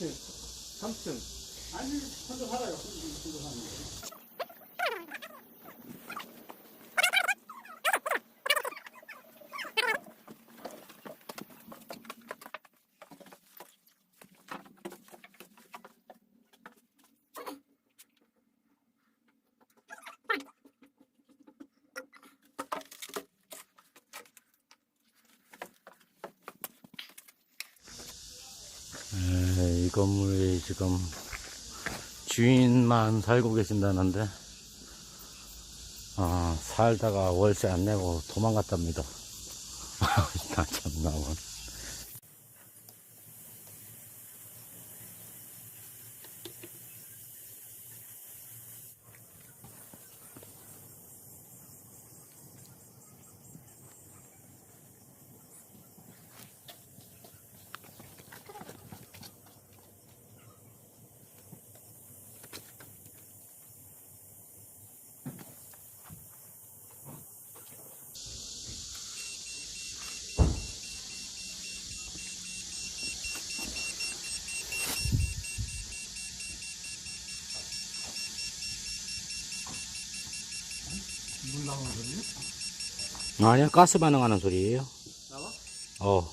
2층, 2층, 3층. 아니, 혼자 살아요. 혼자 거. 건물이 지금 주인만 살고 계신다는데 아, 살다가 월세 안 내고 도망갔답니다. 나 참나 아니야, 가스 반응하는 소리예요. 나와? 어.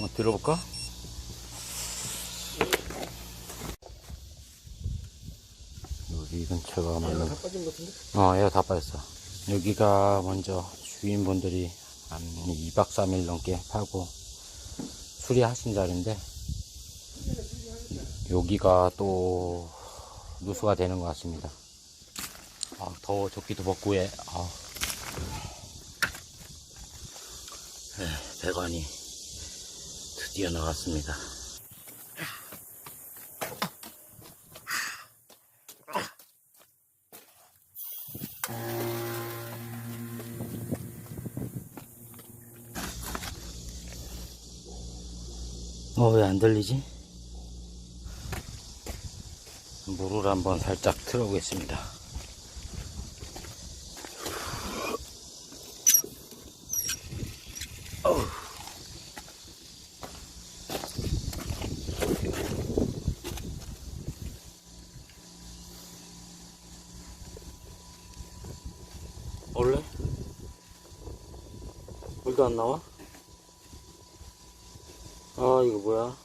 어, 들어볼까? 여기 근처가 맞는 것 같은데? 어, 얘가 다 빠졌어. 여기가 먼저 주인분들이 한 2박 3일 넘게 팔고 수리하신 자리인데, 여기가 또 누수가 되는 것 같습니다. 아, 더워 조끼도 벗고 해. 아. 네, 배관이 드디어 나왔습니다. 어, 왜 안 들리지? 물을 한번 살짝 틀어보겠습니다. 원래? 물도 안 나와? 아 이거 뭐야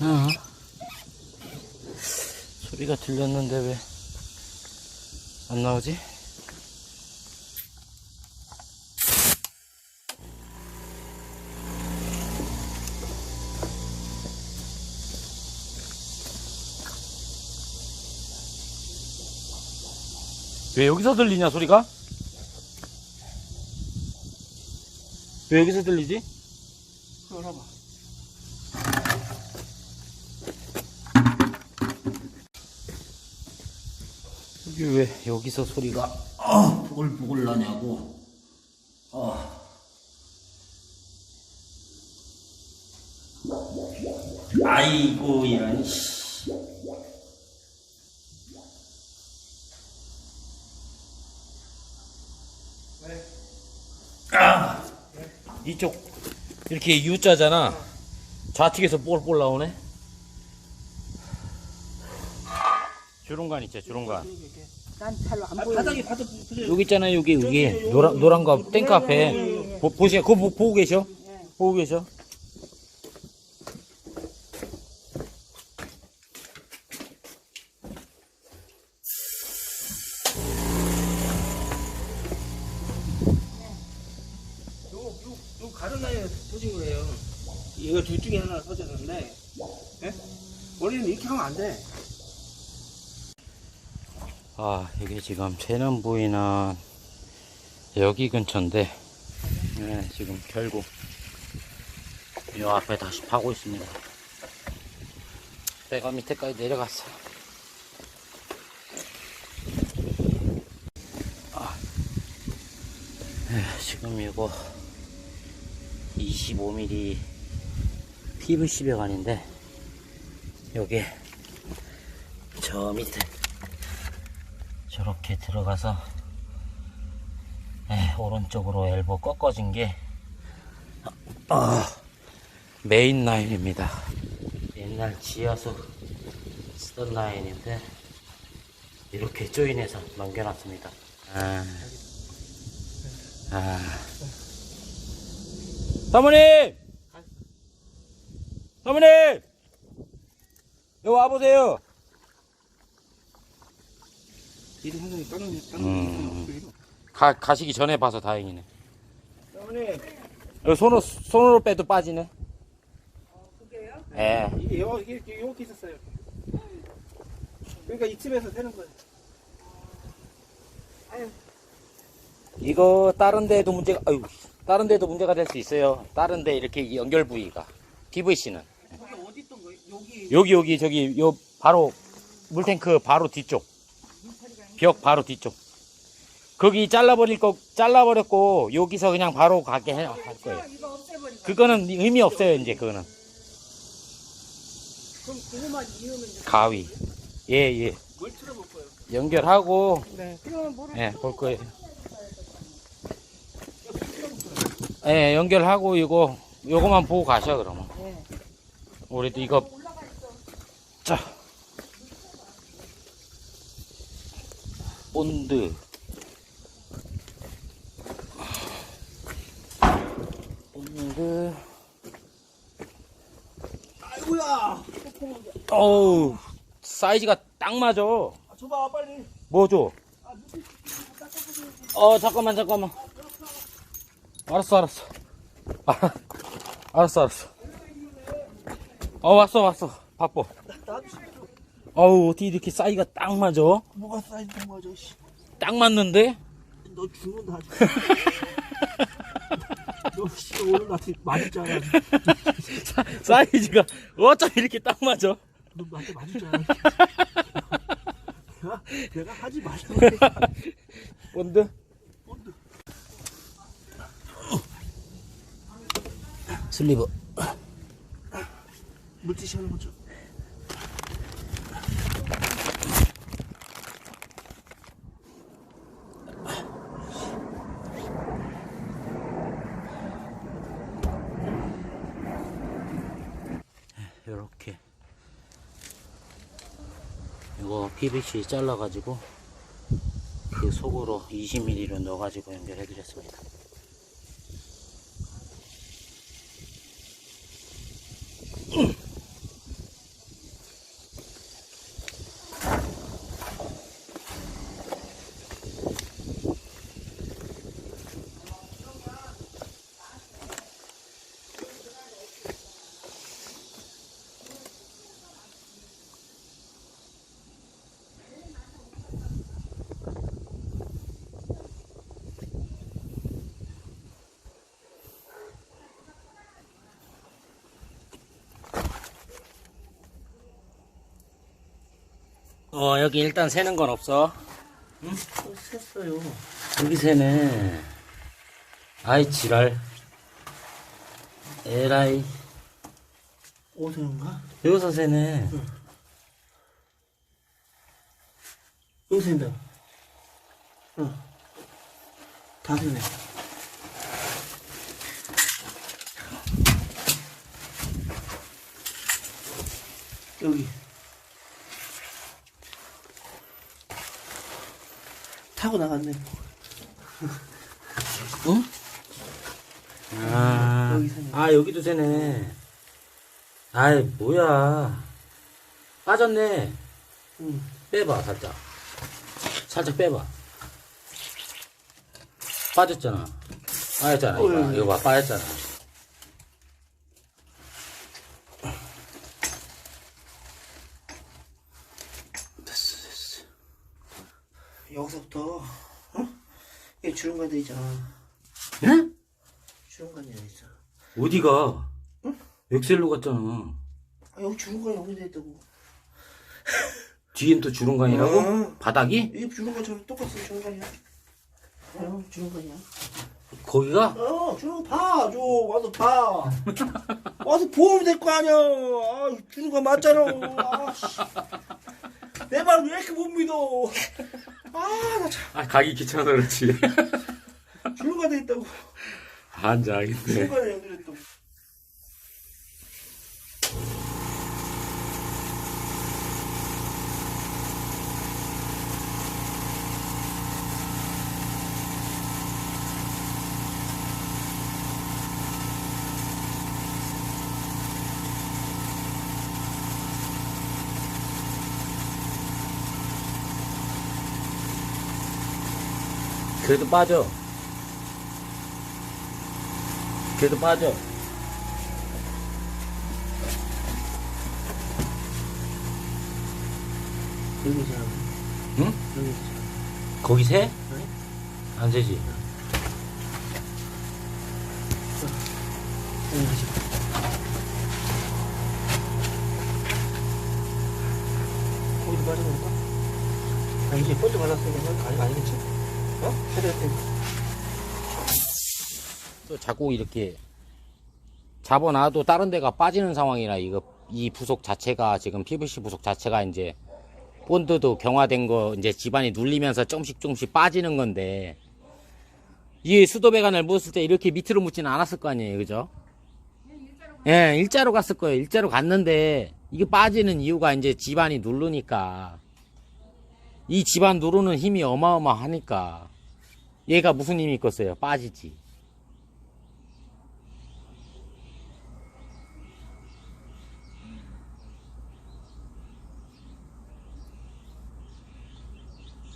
어. 소리가 들렸는데 왜 안 나오지? 왜 여기서 들리냐 소리가? 왜 여기서 들리지? 열어봐. 이게 왜 여기서 소리가 어, 부글부글 나냐고. 어. 아이고 이런 씨. 아, 이쪽 이렇게 U자잖아. 좌측에서 볼볼 나오네. 주름간 있죠, 주름간. 난잘안 보여. 바닥에 바닥 그래. 여기 있잖아요, 여기, 여기. 노란, 노란 거, 땡크 앞에. 보, 보세요. 그거 보, 보고 계셔? 보고 계셔? 터진 거예요. 이거 둘 중에 하나 터졌는데, 예? 원래는 이렇게 하면 안 돼. 아, 이게 지금 새는 부위는 여기 근처인데, 네, 지금 결국 이 앞에 다시 파고 있습니다. 배가 밑에까지 내려갔어. 아, 네, 지금 이거 25mm PVC 배관인데, 여기 저 밑에 저렇게 들어가서 에, 오른쪽으로 엘보 꺾어진 게 아, 메인 라인입니다. 옛날 지하수 쓰던 라인인데 이렇게 조인해서 넘겨놨습니다. 아, 아. 사모님! 사모님! 여기 와보세요. 일이 항상 까는, 까는 음. 음. 가, 가시기 전에 봐서 다행이네. 어머니, 여기 손으로, 손으로 빼도 빠지네. 예. 이게 여, 이게 이렇게 이렇게 있었어요. 그러니까 이쯤에서 새는 거예요. 이거 다른 데도 문제가, 아유, 다른 데도 문제가 될 수 있어요. 다른 데 이렇게 연결 부위가. PVC는. 거기 어디 있던 거예요? 여기. 여기, 여기, 저기, 요, 바로, 물탱크 바로 뒤쪽. 벽 바로 뒤쪽. 거기 잘라버릴 거, 잘라버렸고, 여기서 그냥 바로 가게 해, 할 거예요. 그거는 의미 없어요, 이제, 그거는. 그럼 그거만 이으면 돼. 가위. 예, 예. 연결하고, 네. 그러면 뭐를 예, 볼 거예요. 예, 연결하고 이거 요거만 보고 가셔 그러면. 예. 우리도 이거 자 본드 본드 아이고야. 어우 사이즈가 딱 맞아. 아, 줘봐 빨리. 뭐죠? 어 잠깐만 잠깐만 알았어 알았어 아, 알았어 알았어 어 왔어 왔어 바빠 어우 어떻게 이렇게 사이즈가 딱 맞아 뭐가 사이즈 된 거죠? 씨. 딱 맞는데 너 죽는다. 너 씨, 오늘 나한테 맞았잖아. 사, 사이즈가 어쩜 이렇게 딱 맞아 너 나한테 맞았잖아. 내가, 내가 하지 말라고. 본드 슬리브 물티슈 하는 거죠. 요렇게 이거 PVC 잘라가지고 그 속으로 20mm로 넣어가지고 연결해 드렸습니다 어 여기 일단 새는 건 없어 응? 또 샜어요. 여기 새네 아이 지랄 에라이 오세인가? 여기서 새네. 응. 다 됐네. 여기. 타고 나갔네. 응? 아, 여기 새네. 아 여기도 새네 아이 뭐야 빠졌네 응. 빼봐 살짝 살짝 빼봐 빠졌잖아 빠졌잖아 이거, 어이. 이거 봐 빠졌잖아 주름관 돼 있잖아. 응? 주름관이 어디 있어? 어디가? 엑셀로 갔잖아. 아, 여기 주름관이 여기 돼 있다고. 뒤엔 또 주름관이라고? 어. 바닥이? 이 주름관처럼 똑같은 주름관이야. 어, 주름관이야. 거기가? 어, 주름 봐, 줘. 와서 봐. 와서 보면 될 거 아니야. 아, 주름관 맞잖아. 아, 씨. 내 말 왜 이렇게 못 믿어? 아, 나 참. 아, 가기 귀찮아서 그렇지. 주름관 돼 있다고. 한장인데. 주름관에 연결했다고. 그래도 빠져. 그래도 빠져. 여기잖아. 응? 여기잖아. 거기 새? 네. 안 새지? 여기지. 거기도 건가? 아, 이제 버트 발랐으니까 아니, 아니겠지? 어? 또 자꾸 이렇게 잡아놔도 다른 데가 빠지는 상황이라 이거 이 부속 자체가 지금 PVC 부속 자체가 이제 본드도 경화된 거 이제 집안이 눌리면서 조금씩 조금씩 빠지는 건데 이 수도 배관을 묻었을 때 이렇게 밑으로 묻지는 않았을 거 아니에요 그죠? 예 일자로 갔을 거예요 일자로 갔는데 이게 빠지는 이유가 이제 집안이 누르니까 이 집안 누르는 힘이 어마어마하니까 얘가 무슨 힘이 있겠어요 빠지지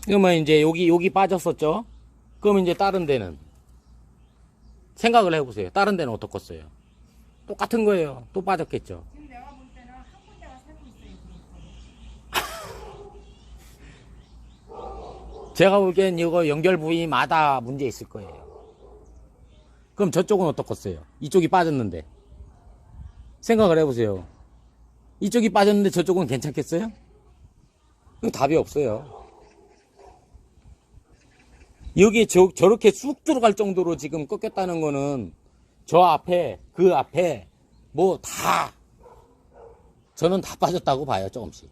그러면 이제 여기 여기 빠졌었죠? 그러면 이제 다른 데는 생각을 해보세요. 다른 데는 어떻겠어요? 똑같은 거예요. 또 빠졌겠죠. 지금 내가 볼 때는 한 군데가 살고 있어요. 제가 보기엔 이거 연결 부위마다 문제 있을 거예요. 그럼 저쪽은 어떻겠어요? 이쪽이 빠졌는데 생각을 해보세요. 이쪽이 빠졌는데 저쪽은 괜찮겠어요? 그 답이 없어요. 여기에 저, 저렇게 쑥 들어갈 정도로 지금 꺾였다는 거는 저 앞에, 그 앞에, 뭐 다, 저는 다 빠졌다고 봐요, 조금씩.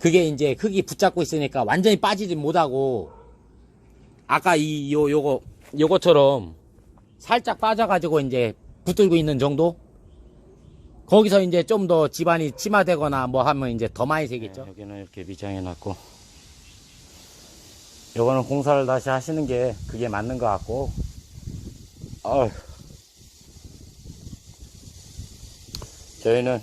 그게 이제 흙이 붙잡고 있으니까 완전히 빠지지 못하고, 아까 이, 요, 요거, 요거처럼 살짝 빠져가지고 이제 붙들고 있는 정도? 거기서 이제 좀 더 집안이 침하되거나 뭐 하면 이제 더 많이 새겠죠? 네, 여기는 이렇게 미장해 놨고, 요거는 공사를 다시 하시는 게 그게 맞는 것 같고, 어휴. 저희는,